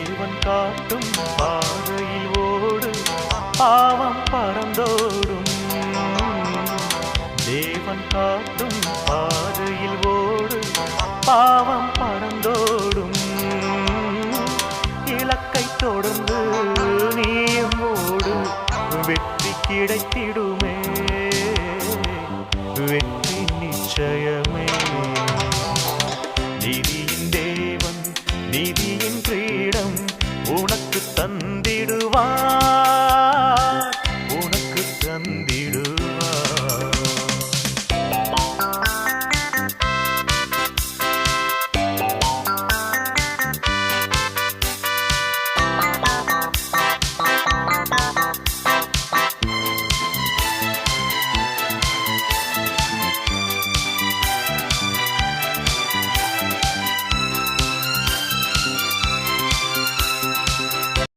தேவன் காட்டும் பாதையில் ஓடு பாவம் பறந்தோடும். தேவன் காட்டும் பாதையில் ஓடு பாவம் பறந்தோடும். இலக்கை தொடர்ந்து நீயும் ஓடு வெற்றி கிடைத்திடுமே. தந்திடுவான்